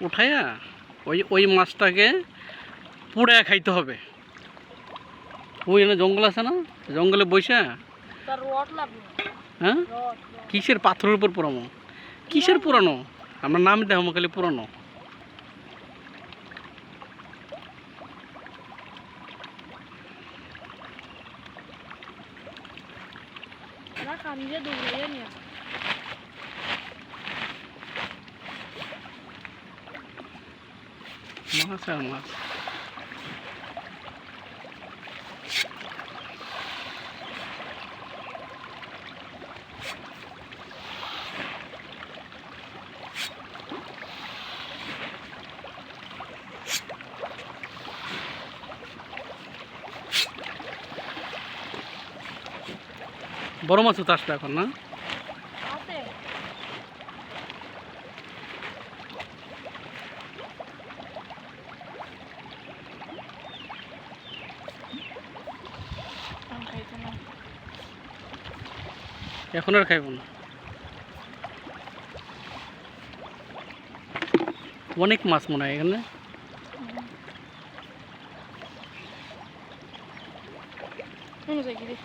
উঠাইয়া ওই ওই মাছটাকে পুড়ায় খাইতে হবে। ওই এখানে জঙ্গল আছে না? জঙ্গলে বৈশা হ্যাঁ? কিসের পাথরের উপর পুরানো কিসের পুরানো আমরা নাম দেখো খালি পুরানো না নিয়ে মাছ আর মাছ বড় মাছও তো আসবে এখন না আছে আমি খাইতে না এখন আর খাইব না অনেক মাছ মনে হয় এখানে রে